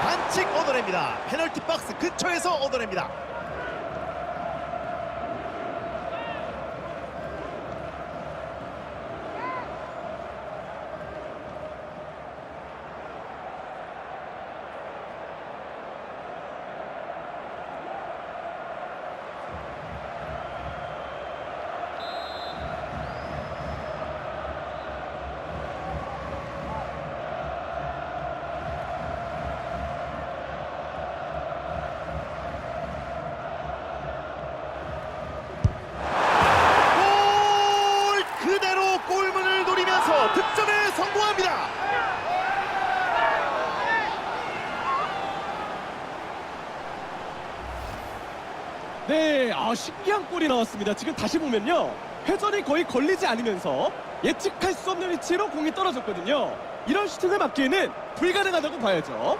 반칙 얻어냅니다. 페널티 박스 근처에서 얻어냅니다. 노리면서 득점에 성공합니다. 네, 아, 신기한 골이 나왔습니다. 지금 다시 보면요. 회전이 거의 걸리지 않으면서 예측할 수 없는 위치로 공이 떨어졌거든요. 이런 슈팅을 막기에는 불가능하다고 봐야죠.